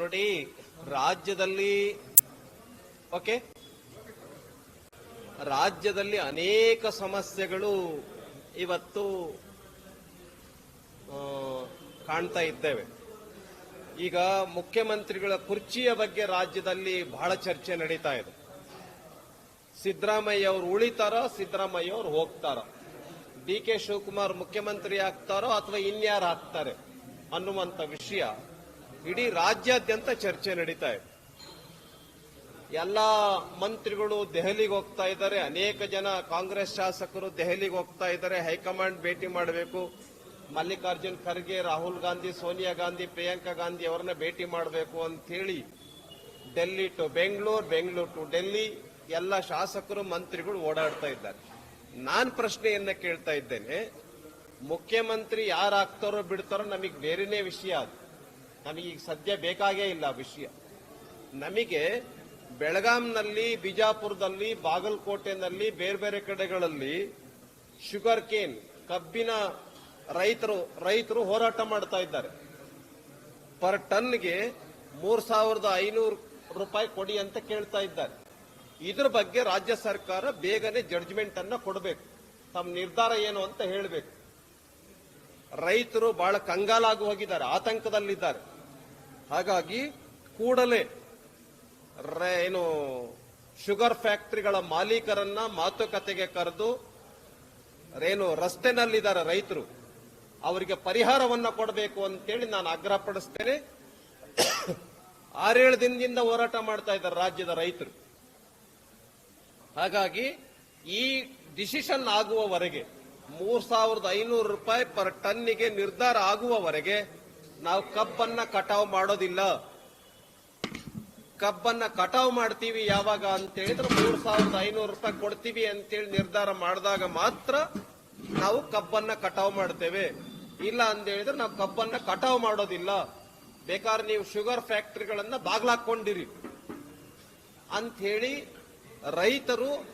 ನೋಡಿ, ರಾಜ್ಯದಲ್ಲಿ, ಓಕೆ? ರಾಜ್ಯದಲ್ಲಿ ಅನೇಕ ಸಮಸ್ಯೆಗಳು ಇವತ್ತು ಕಾಣ್ತಾ ಇದ್ದೇವೆ. ಈಗ ಮುಖ್ಯಮಂತ್ರಿಗಳ ಕುರ್ಚಿಯ ಬಗ್ಗೆ ರಾಜ್ಯದಲ್ಲಿ ಬಹಳ ಚರ್ಚೆ ನಡೀತಾ ಇದೆ. ಸಿದ್ದರಾಮಯ್ಯ ಅವರು ಉಳಿತಾರೋ, ಸಿದ್ದರಾಮಯ್ಯ ಅವರು ಹೋಗ್ತಾರೋ? ಡಿ ಕೆ ಶಿವಕುಮಾರ್ ಮುಖ್ಯಮಂತ್ರಿ ಆಗ್ತಾರೋ ಅಥವಾ ಇನ್ಯಾರು ಆಗ್ತಾರೆ ಅನ್ನುವಂತ ವಿಷಯ ಇಡೀ ರಾಜ್ಯಾದ್ಯಂತ ಚರ್ಚೆ ನಡೀತಾ ಇದೆ. ಎಲ್ಲ ಮಂತ್ರಿಗಳು ದೆಹಲಿಗೆ ಹೋಗ್ತಾ ಇದ್ದಾರೆ. ಅನೇಕ ಜನ ಕಾಂಗ್ರೆಸ್ ಶಾಸಕರು ದೆಹಲಿಗೆ ಹೋಗ್ತಾ ಇದ್ದಾರೆ. ಹೈಕಮಾಂಡ್ ಭೇಟಿ ಮಾಡಬೇಕು. ಮಲ್ಲಿಕಾರ್ಜುನ್ ಖರ್ಗೆ, ರಾಹುಲ್ ಗಾಂಧಿ, ಸೋನಿಯಾ ಗಾಂಧಿ, ಪ್ರಿಯಾಂಕಾ ಗಾಂಧಿ ಅವರನ್ನ ಭೇಟಿ ಮಾಡಬೇಕು ಅಂತ ಹೇಳಿ ಡೆಲ್ಲಿ ಟು ಬೆಂಗಳೂರು ಬೆಂಗಳೂರು ಟು ಡೆಲ್ಲಿ ಎಲ್ಲ ಶಾಸಕರು, ಮಂತ್ರಿಗಳು ಓಡಾಡ್ತಾ ಇದ್ದಾರೆ. ನಾನು ಪ್ರಶ್ನೆಯನ್ನ ಕೇಳ್ತಾ ಇದ್ದೇನೆ. ಮುಖ್ಯಮಂತ್ರಿ ಯಾರಾಗ್ತಾರೋ ಬಿಡ್ತಾರೋ ನಮಗೆ ಬೇರೆನೇ ವಿಷಯ ಅದು. ನಮಗೆ ಈಗ ಸದ್ಯ ಬೇಕಾಗೇ ಇಲ್ಲ ವಿಷಯ. ನಮಗೆ ಬೆಳಗಾಂನಲ್ಲಿ, ಬಿಜಾಪುರದಲ್ಲಿ, ಬಾಗಲಕೋಟೆನಲ್ಲಿ, ಬೇರೆ ಬೇರೆ ಕಡೆಗಳಲ್ಲಿ ಶುಗರ್ ಕೇನ್, ಕಬ್ಬಿನ ರೈತರು ರೈತರು ಹೋರಾಟ ಮಾಡ್ತಾ ಇದ್ದಾರೆ. ಪರ್ ಟನ್ಗೆ ಮೂರ್ ಸಾವಿರದ ಐನೂರು ರೂಪಾಯಿ ಕೊಡಿ ಅಂತ ಕೇಳ್ತಾ ಇದ್ದಾರೆ. ಇದ್ರ ಬಗ್ಗೆ ರಾಜ್ಯ ಸರ್ಕಾರ ಬೇಗನೆ ಜಡ್ಜ್ಮೆಂಟ್ ಅನ್ನ ಕೊಡಬೇಕು. ತಮ್ಮ ನಿರ್ಧಾರ ಏನು ಅಂತ ಹೇಳಬೇಕು. ರೈತರು ಬಹಳ ಕಂಗಾಲಾಗಿ ಹೋಗಿದ್ದಾರೆ, ಆತಂಕದಲ್ಲಿದ್ದಾರೆ. ಹಾಗಾಗಿ ಕೂಡಲೇ ಏನು, ಶುಗರ್ ಫ್ಯಾಕ್ಟರಿಗಳ ಮಾಲೀಕರನ್ನ ಮಾತುಕತೆಗೆ ಕರೆದು, ಏನು, ರಸ್ತೆನಲ್ಲಿದ್ದಾರೆ ರೈತರು, ಅವರಿಗೆ ಪರಿಹಾರವನ್ನ ಕೊಡಬೇಕು ಅಂತೇಳಿ ನಾನು ಆಗ್ರಹ ಪಡಿಸ್ತೇನೆ ಆರೇಳು ದಿನದಿಂದ ಹೋರಾಟ ಮಾಡ್ತಾ ಇದ್ದಾರೆ ರಾಜ್ಯದ ರೈತರು. ಹಾಗಾಗಿ ಈ ಡಿಸಿಷನ್ ಆಗುವವರೆಗೆ ಮೂರ್ ಸಾವಿರದ ಐನೂರು ರೂಪಾಯಿ ಪರ್ ಟನ್ನಿಗೆ ನಿರ್ಧಾರ ಆಗುವವರೆಗೆ ನಾವು ಕಬ್ಬನ್ನ ಕಟಾವು ಮಾಡೋದಿಲ್ಲ. ಕಬ್ಬನ್ನ ಕಟಾವು ಮಾಡ್ತೀವಿ ಯಾವಾಗ ಅಂತ ಹೇಳಿದ್ರೆ ಮೂರ್ ಸಾವಿರದ ಐನೂರು ರೂಪಾಯಿ ಕೊಡ್ತೀವಿ ಅಂತೇಳಿ ನಿರ್ಧಾರ ಮಾಡಿದಾಗ ಮಾತ್ರ ನಾವು ಕಬ್ಬನ್ನ ಕಟಾವು ಮಾಡ್ತೇವೆ. ಇಲ್ಲ ಅಂತ ಹೇಳಿದ್ರೆ ನಾವು ಕಬ್ಬನ್ನ ಕಟಾವು ಮಾಡೋದಿಲ್ಲ. ಬೇಕಾದ್ರೆ ನೀವು ಶುಗರ್ ಫ್ಯಾಕ್ಟರಿಗಳನ್ನ ಬಾಗ್ಲಾಕೊಂಡಿರಿ ಅಂತ ಹೇಳಿ ರೈತರು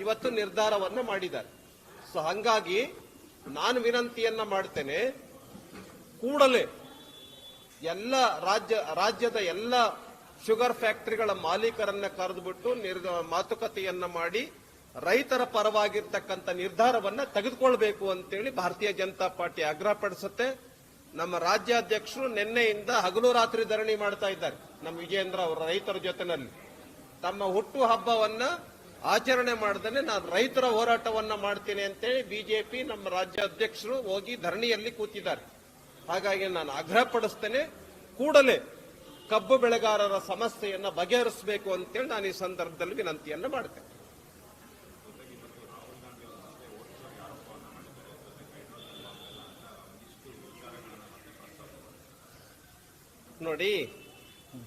ಇವತ್ತು ನಿರ್ಧಾರವನ್ನ ಮಾಡಿದ್ದಾರೆ. ಸೊ ಹಂಗಾಗಿ ನಾನು ವಿನಂತಿಯನ್ನ ಮಾಡ್ತೇನೆ. ಕೂಡಲೇ ಎಲ್ಲ ರಾಜ್ಯ, ರಾಜ್ಯದ ಎಲ್ಲ ಶುಗರ್ ಫ್ಯಾಕ್ಟರಿಗಳ ಮಾಲೀಕರನ್ನ ಕರೆದುಬಿಟ್ಟು ನಿರ್ ಮಾತುಕತೆಯನ್ನ ಮಾಡಿ ರೈತರ ಪರವಾಗಿರ್ತಕ್ಕಂಥ ನಿರ್ಧಾರವನ್ನ ತೆಗೆದುಕೊಳ್ಬೇಕು ಅಂತೇಳಿ ಭಾರತೀಯ ಜನತಾ ಪಾರ್ಟಿ ಆಗ್ರಹ ಪಡಿಸುತ್ತೆ. ನಮ್ಮ ರಾಜ್ಯಾಧ್ಯಕ್ಷರು ನಿನ್ನೆಯಿಂದ ಹಗಲು ರಾತ್ರಿ ಧರಣಿ ಮಾಡ್ತಾ ಇದ್ದಾರೆ, ನಮ್ಮ ವಿಜೇಂದ್ರ ಅವರ ರೈತರ ಜೊತೆನಲ್ಲಿ. ತಮ್ಮ ಹುಟ್ಟು ಹಬ್ಬವನ್ನ ಆಚರಣೆ ಮಾಡದೇನೆ ನಾನು ರೈತರ ಹೋರಾಟವನ್ನ ಮಾಡ್ತೀನಿ ಅಂತೇಳಿ ಬಿಜೆಪಿ ನಮ್ಮ ರಾಜ್ಯ ಅಧ್ಯಕ್ಷರು ಹೋಗಿ ಧರಣಿಯಲ್ಲಿ ಕೂತಿದ್ದಾರೆ. ಹಾಗಾಗಿ ನಾನು ಆಗ್ರಹ ಪಡಿಸ್ತೇನೆ ಕೂಡಲೇ ಕಬ್ಬು ಬೆಳೆಗಾರರ ಸಮಸ್ಯೆಯನ್ನ ಬಗೆಹರಿಸಬೇಕು ಅಂತೇಳಿ ನಾನು ಈ ಸಂದರ್ಭದಲ್ಲಿ ವಿನಂತಿಯನ್ನು ಮಾಡ್ತೇನೆ. ನೋಡಿ,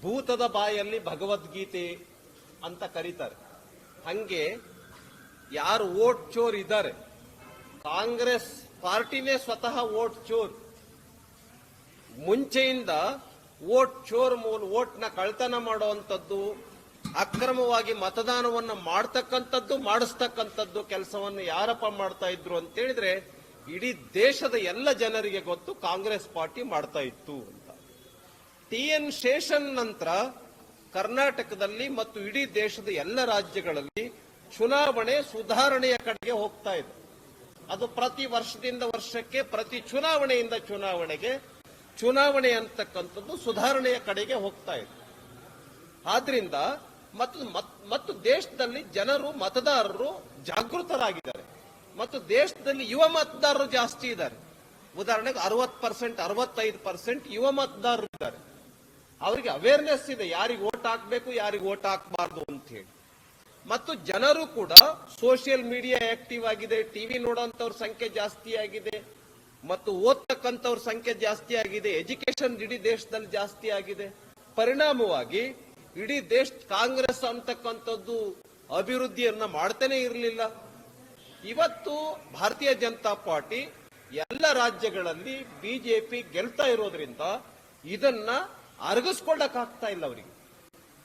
ಭೂತದ ಬಾಯಲ್ಲಿ ಭಗವದ್ಗೀತೆ ಅಂತ ಕರೀತಾರೆ. ಹಂಗೆ ಯಾರು ಓಟ್ ಚೋರ್ ಇದ್ದಾರೆ, ಕಾಂಗ್ರೆಸ್ ಪಾರ್ಟಿನೇ ಸ್ವತಃ ವೋಟ್ ಚೋರ್. ಮುಂಚೆಯಿಂದ ವೋಟ್ ಚೋರ್ ಮೂಲ ವೋಟ್ನ ಕಳ್ತನ ಮಾಡುವಂಥದ್ದು, ಅಕ್ರಮವಾಗಿ ಮತದಾನವನ್ನು ಮಾಡ್ತಕ್ಕಂಥದ್ದು, ಮಾಡಿಸ್ತಕ್ಕಂಥದ್ದು ಕೆಲಸವನ್ನು ಯಾರಪ್ಪ ಮಾಡ್ತಾ ಇದ್ರು ಅಂತ ಹೇಳಿದ್ರೆ ಇಡೀ ದೇಶದ ಎಲ್ಲ ಜನರಿಗೆ ಗೊತ್ತು ಕಾಂಗ್ರೆಸ್ ಪಾರ್ಟಿ ಮಾಡ್ತಾ ಇತ್ತು ಅಂತ. ಟಿ ಎನ್ ಶೇಷನ್ ನಂತರ ಕರ್ನಾಟಕದಲ್ಲಿ ಮತ್ತು ಇಡೀ ದೇಶದ ಎಲ್ಲ ರಾಜ್ಯಗಳಲ್ಲಿ ಚುನಾವಣೆ ಸುಧಾರಣೆಯ ಕಡೆಗೆ ಹೋಗ್ತಾ ಇದೆ. ಅದು ಪ್ರತಿ ವರ್ಷದಿಂದ ವರ್ಷಕ್ಕೆ, ಪ್ರತಿ ಚುನಾವಣೆಯಿಂದ ಚುನಾವಣೆಗೆ ಚುನಾವಣೆ ಅಂತಕ್ಕಂಥದ್ದು ಸುಧಾರಣೆಯ ಕಡೆಗೆ ಹೋಗ್ತಾ ಇದೆ. ಆದ್ರಿಂದ ಮತ್ತು ಮತ್- ಮತ್ತು ದೇಶದಲ್ಲಿ ಜನರು, ಮತದಾರರು ಜಾಗೃತರಾಗಿದ್ದಾರೆ. ಮತ್ತು ದೇಶದಲ್ಲಿ ಯುವ ಮತದಾರರು ಜಾಸ್ತಿ ಇದ್ದಾರೆ. ಉದಾಹರಣೆಗೆ ಅರವತ್ತು ಪರ್ಸೆಂಟ್, ಅರವತ್ತೈದು ಪರ್ಸೆಂಟ್ ಯುವ ಮತದಾರರು ಇದ್ದಾರೆ. ಅವರಿಗೆ ಅವೇರ್ನೆಸ್ ಇದೆ, ಯಾರಿಗೆ ಓಟ್ ಹಾಕಬೇಕು, ಯಾರಿಗೆ ಓಟ್ ಹಾಕಬಾರ್ದು ಅಂತ ಹೇಳಿ. ಮತ್ತು ಜನರು ಕೂಡ ಸೋಷಿಯಲ್ ಮೀಡಿಯಾ ಆಕ್ಟಿವ್ ಆಗಿದೆ ಟಿವಿ ನೋಡೋಂಥವ್ರ ಸಂಖ್ಯೆ ಜಾಸ್ತಿ ಆಗಿದೆ. ಮತ್ತು ಓದ್ತಕ್ಕಂಥವ್ರ ಸಂಖ್ಯೆ ಜಾಸ್ತಿ ಆಗಿದೆ ಎಜುಕೇಶನ್ ಇಡೀ ದೇಶದಲ್ಲಿ ಜಾಸ್ತಿ ಆಗಿದೆ. ಪರಿಣಾಮವಾಗಿ ಇಡೀ ದೇಶ ಕಾಂಗ್ರೆಸ್ ಅಂತಕ್ಕಂಥದ್ದು ಅಭಿವೃದ್ಧಿಯನ್ನ ಮಾಡ್ತಾನೆ ಇರಲಿಲ್ಲ. ಇವತ್ತು ಭಾರತೀಯ ಜನತಾ ಪಾರ್ಟಿ ಎಲ್ಲ ರಾಜ್ಯಗಳಲ್ಲಿ ಬಿಜೆಪಿ ಗೆಲ್ತಾ ಇರೋದ್ರಿಂದ ಇದನ್ನ ಅರಗಿಸ್ಕೊಳ್ಳಕ್ ಆಗ್ತಾ ಇಲ್ಲ ಅವರಿಗೆ.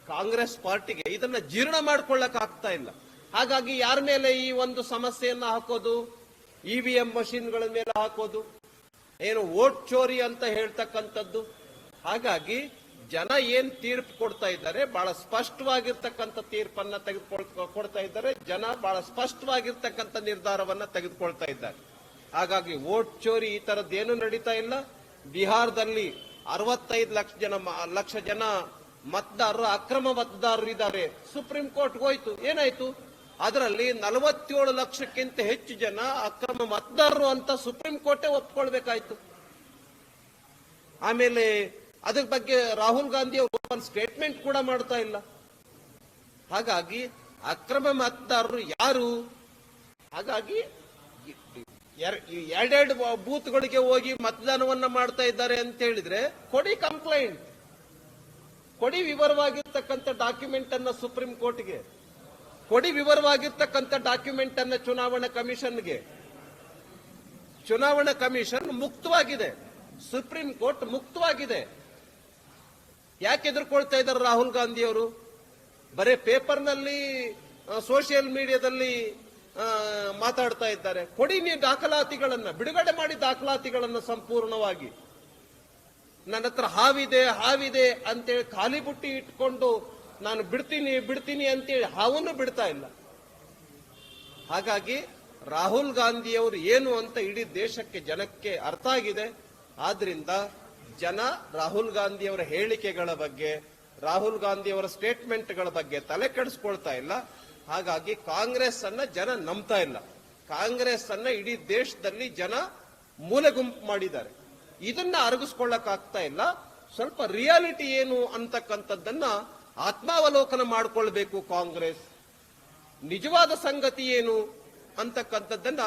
ಕಾಂಗ್ರೆಸ್ ಪಾರ್ಟಿಗೆ ಇದನ್ನ ಜೀರ್ಣ ಮಾಡ್ಕೊಳ್ಳಕ್ ಆಗ್ತಾ ಇಲ್ಲ. ಹಾಗಾಗಿ ಯಾರ ಮೇಲೆ ಈ ಒಂದು ಸಮಸ್ಯೆಯನ್ನ ಹಾಕೋದು? ಇವಿಎಂ ಮಷಿನ್ಗಳ ಮೇಲೆ ಹಾಕೋದು, ಏನು ವೋಟ್ ಚೋರಿ ಅಂತ ಹೇಳ್ತಕ್ಕಂಥದ್ದು. ಹಾಗಾಗಿ ಜನ ಏನ್ ತೀರ್ಪು ಕೊಡ್ತಾ ಇದ್ದಾರೆ, ಬಹಳ ಸ್ಪಷ್ಟವಾಗಿರ್ತಕ್ಕಂಥ ತೀರ್ಪನ್ನ ತೆಗೆದುಕೊಳ್, ಕೊಡ್ತಾ ಇದ್ದಾರೆ. ಜನ ಬಹಳ ಸ್ಪಷ್ಟವಾಗಿರ್ತಕ್ಕಂಥ ನಿರ್ಧಾರವನ್ನ ತೆಗೆದುಕೊಳ್ತಾ ಇದ್ದಾರೆ. ಹಾಗಾಗಿ ವೋಟ್ ಚೋರಿ ಈ ತರದ್ದೇನು ನಡೀತಾ ಇಲ್ಲ. ಬಿಹಾರದಲ್ಲಿ ಅರವತ್ತೈದು ಲಕ್ಷ ಜನ ಲಕ್ಷ ಜನ ಮತದಾರರು, ಅಕ್ರಮ ಮತದಾರರು ಇದ್ದಾರೆ ಸುಪ್ರೀಂ ಕೋರ್ಟ್ ಹೋಯ್ತು. ಏನಾಯ್ತು? ಅದರಲ್ಲಿ ನಲವತ್ತೇಳು ಲಕ್ಷಕ್ಕಿಂತ ಹೆಚ್ಚು ಜನ ಅಕ್ರಮ ಮತದಾರರು ಅಂತ ಸುಪ್ರೀಂ ಕೋರ್ಟೇ ಒಪ್ಕೊಳ್ಬೇಕಾಯ್ತು. ಆಮೇಲೆ ಅದ್ರ ಬಗ್ಗೆ ರಾಹುಲ್ ಗಾಂಧಿ ಅವರು ಓಪನ್ ಸ್ಟೇಟ್ಮೆಂಟ್ ಕೂಡ ಮಾಡ್ತಾ ಇಲ್ಲ. ಹಾಗಾಗಿ ಅಕ್ರಮ ಮತದಾರರು ಯಾರು? ಹಾಗಾಗಿ ಎರಡೆರಡು ಬೂತ್ಗಳಿಗೆ ಹೋಗಿ ಮತದಾನವನ್ನ ಮಾಡ್ತಾ ಇದ್ದಾರೆ ಅಂತ ಹೇಳಿದ್ರೆ ಕೊಡಿ ಕಂಪ್ಲೇಂಟ್ ಕೊಡಿ ವಿವರವಾಗಿರ್ತಕ್ಕಂಥ ಡಾಕ್ಯುಮೆಂಟ್ ಅನ್ನ ಸುಪ್ರೀಂ ಕೋರ್ಟ್ಗೆ. ಕೊಡಿ ವಿವರವಾಗಿರ್ತಕ್ಕಂಥ ಡಾಕ್ಯುಮೆಂಟ್ ಅನ್ನ ಚುನಾವಣಾ ಕಮಿಷನ್ಗೆ. ಚುನಾವಣಾ ಕಮಿಷನ್ ಮುಕ್ತವಾಗಿದೆ. ಸುಪ್ರೀಂ ಕೋರ್ಟ್ ಮುಕ್ತವಾಗಿದೆ. ಯಾಕೆ ಎದುರ್ಕೊಳ್ತಾ ಇದ್ದಾರೆ ರಾಹುಲ್ ಗಾಂಧಿ ಅವರು? ಬರೇ ಪೇಪರ್ನಲ್ಲಿ ಸೋಷಿಯಲ್ ಮೀಡಿಯಾದಲ್ಲಿ ಮಾತಾಡ್ತಾ ಇದ್ದಾರೆ. ಕೊಡಿ ನೀವು ದಾಖಲಾತಿಗಳನ್ನು, ಬಿಡುಗಡೆ ಮಾಡಿ ದಾಖಲಾತಿಗಳನ್ನು ಸಂಪೂರ್ಣವಾಗಿ. ನನ್ನ ಹತ್ರ ಹಾವಿದೆ ಹಾವಿದೆ ಅಂತೇಳಿ ಖಾಲಿ ಬುಟ್ಟಿ ಇಟ್ಕೊಂಡು ನಾನು ಬಿಡ್ತೀನಿ ಬಿಡ್ತೀನಿ ಅಂತೇಳಿ ಹಾವನ್ನು ಬಿಡ್ತಾ ಇಲ್ಲ. ಹಾಗಾಗಿ ರಾಹುಲ್ ಗಾಂಧಿಯವರು ಏನು ಅಂತ ಇಡೀ ದೇಶಕ್ಕೆ ಜನಕ್ಕೆ ಅರ್ಥ ಆಗಿದೆ. ಆದ್ರಿಂದ ಜನ ರಾಹುಲ್ ಗಾಂಧಿಯವರ ಹೇಳಿಕೆಗಳ ಬಗ್ಗೆ, ರಾಹುಲ್ ಗಾಂಧಿಯವರ ಸ್ಟೇಟ್ಮೆಂಟ್ಗಳ ಬಗ್ಗೆ ತಲೆ ಕೆಡಿಸ್ಕೊಳ್ತಾ ಇಲ್ಲ. ಹಾಗಾಗಿ ಕಾಂಗ್ರೆಸ್ ಅನ್ನ ಜನ ನಂಬ್ತಾ ಇಲ್ಲ. ಕಾಂಗ್ರೆಸ್ ಅನ್ನ ಇಡೀ ದೇಶದಲ್ಲಿ ಜನ ಮೂಲೆ ಗುಂಪು ಮಾಡಿದ್ದಾರೆ. ಇದನ್ನ ಅರಗಿಸ್ಕೊಳ್ಳಕ್ ಆಗ್ತಾ ಇಲ್ಲ. ಸ್ವಲ್ಪ ರಿಯಾಲಿಟಿ ಏನು ಅಂತಕ್ಕಂಥದ್ದನ್ನ ಆತ್ಮಾವಲೋಕನ ಮಾಡಿಕೊಳ್ಬೇಕು ಕಾಂಗ್ರೆಸ್. ನಿಜವಾದ ಸಂಗತಿ ಏನು ಅಂತಕ್ಕಂಥದ್ದನ್ನ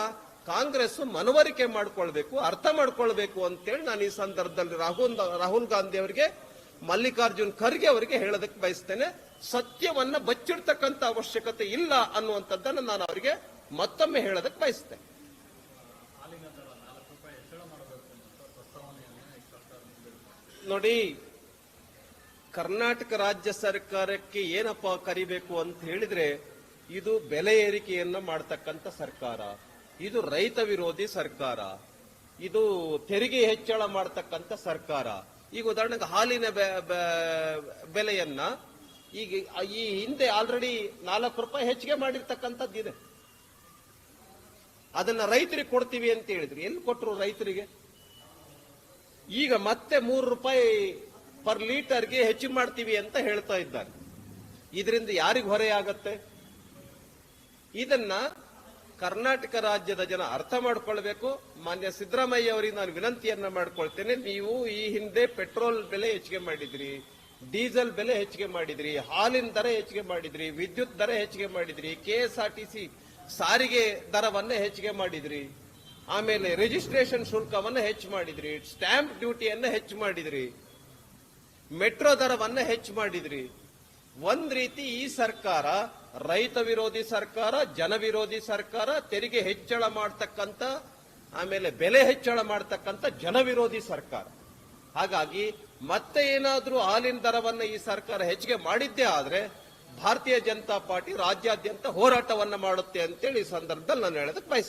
ಕಾಂಗ್ರೆಸ್ ಮನವರಿಕೆ ಮಾಡಿಕೊಳ್ಬೇಕು, ಅರ್ಥ ಮಾಡ್ಕೊಳ್ಬೇಕು ಅಂತೇಳಿ ನಾನು ಈ ಸಂದರ್ಭದಲ್ಲಿ ರಾಹುಲ್ ರಾಹುಲ್ ಗಾಂಧಿ ಅವರಿಗೆ, ಮಲ್ಲಿಕಾರ್ಜುನ್ ಖರ್ಗೆ ಅವರಿಗೆ ಹೇಳೋದಕ್ಕೆ ಬಯಸ್ತೇನೆ. ಸತ್ಯವನ್ನ ಬಚ್ಚಿಡ್ತಕ್ಕಂಥ ಅವಶ್ಯಕತೆ ಇಲ್ಲ ಅನ್ನುವಂಥದ್ದನ್ನ ನಾನು ಅವರಿಗೆ ಮತ್ತೊಮ್ಮೆ ಹೇಳೋದಕ್ಕೆ ಬಯಸ್ತೇನೆ. ನೋಡಿ ಕರ್ನಾಟಕ ರಾಜ್ಯ ಸರ್ಕಾರಕ್ಕೆ ಏನಪ್ಪ ಕರಿಬೇಕು ಅಂತ ಹೇಳಿದ್ರೆ ಇದು ಬೆಲೆ ಏರಿಕೆಯನ್ನ ಮಾಡ್ತಕ್ಕಂಥ ಸರ್ಕಾರ. ಇದು ರೈತ ವಿರೋಧಿ ಸರ್ಕಾರ. ಇದು ತೆರಿಗೆ ಹೆಚ್ಚಳ ಮಾಡ್ತಕ್ಕಂಥ ಸರ್ಕಾರ. ಈಗ ಉದಾಹರಣೆಗೆ ಹಾಲಿನ ಬೆಲೆಯನ್ನ ಈಗ ಈ ಹಿಂದೆ ಆಲ್ರೆಡಿ ನಾಲ್ಕು ರೂಪಾಯಿ ಹೆಚ್ಚಿಗೆ ಮಾಡಿರ್ತಕ್ಕಂಥದ್ದಿದೆ ಅದನ್ನ ರೈತರಿಗೆ ಕೊಡ್ತೀವಿ ಅಂತ ಹೇಳಿದ್ರು. ಎಲ್ಲಿ ಕೊಟ್ಟರು ರೈತರಿಗೆ? ಈಗ ಮತ್ತೆ ಮೂರು ರೂಪಾಯಿ ಪರ್ ಲೀಟರ್ಗೆ ಹೆಚ್ಚು ಮಾಡ್ತೀವಿ ಅಂತ ಹೇಳ್ತಾ ಇದ್ದಾರೆ. ಇದರಿಂದ ಯಾರಿಗೆ ಹೊರೆ ಆಗತ್ತೆ? ಇದನ್ನ ಕರ್ನಾಟಕ ರಾಜ್ಯದ ಜನ ಅರ್ಥ ಮಾಡ್ಕೊಳ್ಬೇಕು. ಮಾನ್ಯ ಸಿದ್ದರಾಮಯ್ಯ ಅವರಿಗೆ ನಾನು ವಿನಂತಿಯನ್ನ ಮಾಡ್ಕೊಳ್ತೇನೆ. ನೀವು ಈ ಹಿಂದೆ ಪೆಟ್ರೋಲ್ ಬೆಲೆ ಹೆಚ್ಚಿಗೆ ಮಾಡಿದ್ರಿ, ಡೀಸೆಲ್ ಬೆಲೆ ಹೆಚ್ಚಿಗೆ ಮಾಡಿದ್ರಿ, ಹಾಲಿನ ದರ ಹೆಚ್ಚಿಗೆ ಮಾಡಿದ್ರಿ, ವಿದ್ಯುತ್ ದರ ಹೆಚ್ಚಿಗೆ ಮಾಡಿದ್ರಿ ಕೆಎಸ್ಆರ್ಟಿಸಿ ಸಾರಿಗೆ ದರವನ್ನ ಹೆಚ್ಚಿಗೆ ಮಾಡಿದ್ರಿ, ಆಮೇಲೆ ರಿಜಿಸ್ಟ್ರೇಷನ್ ಶುಲ್ಕವನ್ನ ಹೆಚ್ಚು ಮಾಡಿದ್ರಿ, ಸ್ಟ್ಯಾಂಪ್ ಡ್ಯೂಟಿಯನ್ನ ಹೆಚ್ಚು ಮಾಡಿದ್ರಿ. ಮೆಟ್ರೋ ದರವನ್ನ ಹೆಚ್ಚು ಮಾಡಿದ್ರಿ. ಒಂದ್ ರೀತಿ ಈ ಸರ್ಕಾರ, ರೈತ ವಿರೋಧಿ ಸರ್ಕಾರ, ಜನ ವಿರೋಧಿ ಸರ್ಕಾರ ತೆರಿಗೆ ಹೆಚ್ಚಳ ಮಾಡ್ತಕ್ಕಂಥ ಆಮೇಲೆ ಬೆಲೆ ಹೆಚ್ಚಳ ಮಾಡ್ತಕ್ಕಂಥ ಜನ ವಿರೋಧಿ ಸರ್ಕಾರ. ಹಾಗಾಗಿ ಮತ್ತೆ ಏನಾದ್ರೂ ಹಾಲಿನ ದರವನ್ನ ಈ ಸರ್ಕಾರ ಹೆಚ್ಚಿಗೆ ಮಾಡಿದ್ದೇ ಆದ್ರೆ ಭಾರತೀಯ ಜನತಾ ಪಾರ್ಟಿ ರಾಜ್ಯಾದ್ಯಂತ ಹೋರಾಟವನ್ನ ಮಾಡುತ್ತೆ ಅಂತೇಳಿ ಈ ಸಂದರ್ಭದಲ್ಲಿ ನಾನು ಹೇಳೋದಕ್ಕೆ ಬಯಸ್ತೇನೆ.